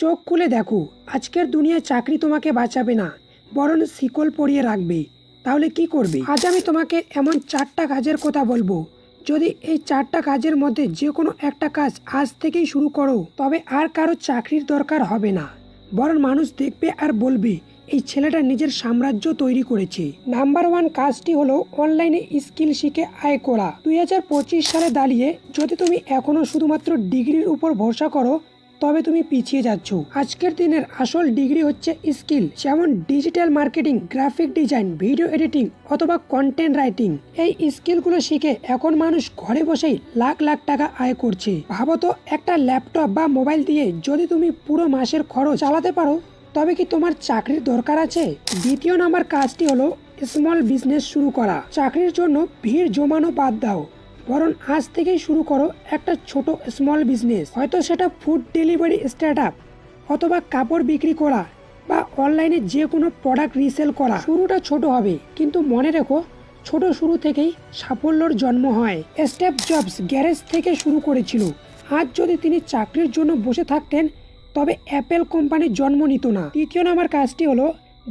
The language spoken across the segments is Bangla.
চোখ খুলে দেখো, আজকের দুনিয়ায় চাকরি তোমাকে বাঁচাবে না, বরং শিকল পরিয়ে রাখবে। তাহলে কি করবে? আজ আমি তোমাকে এমন চারটা কাজের কথা বলব। যদি এই চারটা কাজের মধ্যে যে কোনো একটা কাজ আজ থেকেই শুরু করো, তবে আর কারও চাকরির দরকার হবে না। বরং মানুষ দেখবে আর বলবে, এই ছেলেটা নিজের সাম্রাজ্য তৈরি করেছে। নাম্বার ওয়ান কাজটি হলো অনলাইনে স্কিল শিখে আয় করা। দুই হাজার পঁচিশ সালে দাঁড়িয়ে যদি তুমি এখনও শুধুমাত্র ডিগ্রির উপর ভরসা করো তবে তুমি পিছিয়ে যাচ্ছ। আজকের দিনের আসল ডিগ্রি হচ্ছে স্কিল, যেমন digital marketing, graphic design, video editing অথবা কন্টেন্ট রাইটিং। এই স্কিলগুলো শিখে এখন মানুষ ঘরে বসেই লাখ লাখ টাকা আয় করছে। ভাবো তো, একটা ল্যাপটপ বা মোবাইল দিয়ে যদি তুমি পুরো মাসের খরচ চালাতে পারো, তবে কি তোমার চাকরির দরকার আছে? দ্বিতীয় নাম্বার কাজটি হলো স্মল বিজনেস শুরু করা। চাকরির জন্য ভিড় জমানো বাদ দাও। বরং আজ থেকেই শুরু করো একটা ছোট স্মল বিজনেস হয়তো সেটা ফুড ডেলিভারি স্টার্ট আপ অথবা কাপড় বিক্রি করা বা অনলাইনে যে কোনো প্রোডাক্ট রিসেল করা। শুরুটা ছোট হবে, কিন্তু মনে রেখো, ছোট শুরু থেকেই সাফল্যর জন্ম হয়। স্টেপ জবস গ্যারেজ থেকে শুরু করেছিল। আজ যদি তিনি চাকরির জন্য বসে থাকতেন, তবে অ্যাপেল কোম্পানির জন্ম নিত না। তৃতীয় নাম্বার কাজটি হলো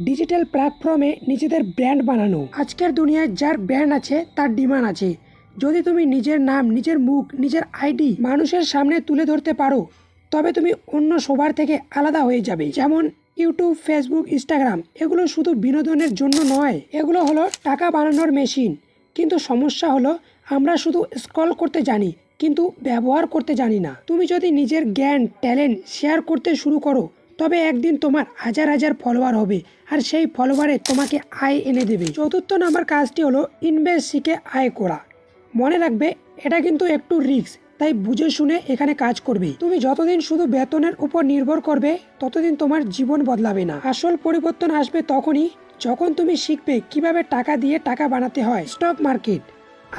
ডিজিটাল প্ল্যাটফর্মে নিজেদের ব্র্যান্ড বানানো। আজকের দুনিয়ায় যার ব্র্যান্ড আছে, তার ডিমান্ড আছে। যদি তুমি নিজের নাম, নিজের মুখ, নিজের আইডি মানুষের সামনে তুলে ধরতে পারো, তবে তুমি অন্য সবার থেকে আলাদা হয়ে যাবে। যেমন ইউটিউব, ফেসবুক, ইনস্টাগ্রাম, এগুলো শুধু বিনোদনের জন্য নয়, এগুলো হলো টাকা বানানোর মেশিন। কিন্তু সমস্যা হলো, আমরা শুধু স্ক্রল করতে জানি, কিন্তু ব্যবহার করতে জানি না। তুমি যদি নিজের জ্ঞান, ট্যালেন্ট শেয়ার করতে শুরু করো, তবে একদিন তোমার হাজার হাজার ফলোয়ার হবে, আর সেই ফলোয়ারে তোমাকে আয় এনে দেবে। চতুর্থ নাম্বার কাজটি হলো ইনভেস্ট শিখে আয় করা। মনে রাখবে, এটা কিন্তু একটু রিস্ক তাই বুঝে শুনে এখানে কাজ করবে। তুমি যতদিন শুধু বেতনের উপর নির্ভর করবে, ততদিন তোমার জীবন বদলাবে না। আসল পরিবর্তন আসবে তখনই যখন তুমি শিখবে কীভাবে টাকা দিয়ে টাকা বানাতে হয়। স্টক মার্কেট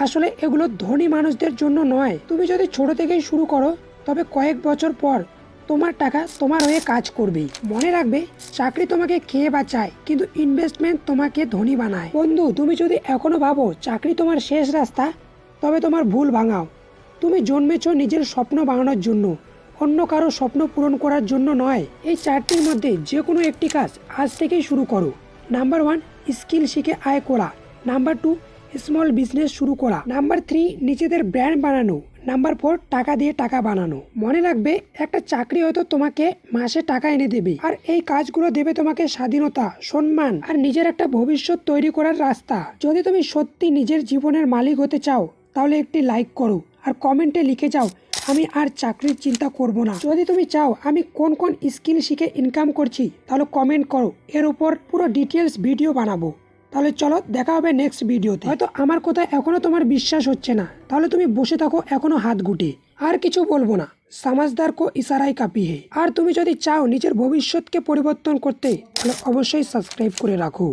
আসলে এগুলো ধনী মানুষদের জন্য নয়। তুমি যদি ছোট থেকেই শুরু করো, তবে কয়েক বছর পর তোমার টাকা তোমার হয়ে কাজ করবে মনে রাখবে, চাকরি তোমাকে খেয়ে বাঁচায়, কিন্তু ইনভেস্টমেন্ট তোমাকে ধনী বানায়। বন্ধু, তুমি যদি এখনও ভাবো, চাকরি তোমার শেষ রাস্তা তবে তোমার ভুল ভাঙাও। তুমি জন্মেছ নিজের স্বপ্ন বানানোর জন্য, অন্য কারও স্বপ্ন পূরণ করার জন্য নয়। এই চারটির মধ্যে যে কোনো একটি কাজ আজ থেকেই শুরু করো। নাম্বার ওয়ান, স্কিল শিখে আয় করা। নাম্বার টু, স্মল বিজনেস শুরু করা। নাম্বার থ্রি, নিজেদের ব্র্যান্ড বানানো। নাম্বার ফোর, টাকা দিয়ে টাকা বানানো। মনে রাখবে, একটা চাকরি হয়তো তোমাকে মাসে টাকা এনে দেবে, আর এই কাজগুলো দেবে তোমাকে স্বাধীনতা, সম্মান, আর নিজের একটা ভবিষ্যৎ তৈরি করার রাস্তা। যদি তুমি সত্যি নিজের জীবনের মালিক হতে চাও তাহলে একটি লাইক করো আর কমেন্টে লিখে যাও, আমি আর চাকরির চিন্তা করব না। যদি তুমি চাও আমি কোন কোন স্কিল শিখে ইনকাম করছি, তাহলে কমেন্ট করো। এর উপর পুরো ডিটেলস ভিডিও বানাবো। তাহলে চলো দেখা হবে নেক্সট ভিডিওতে হয়তো আমার কথা এখনও তোমার বিশ্বাস হচ্ছে না। তাহলে তুমি বসে থাকো এখনও হাত গুটে। আর কিছু বলব না। সমাজদার কো ইশারাই কাপি হে। আর তুমি যদি চাও নিজের ভবিষ্যৎকে পরিবর্তন করতে, তাহলে অবশ্যই সাবস্ক্রাইব করে রাখো।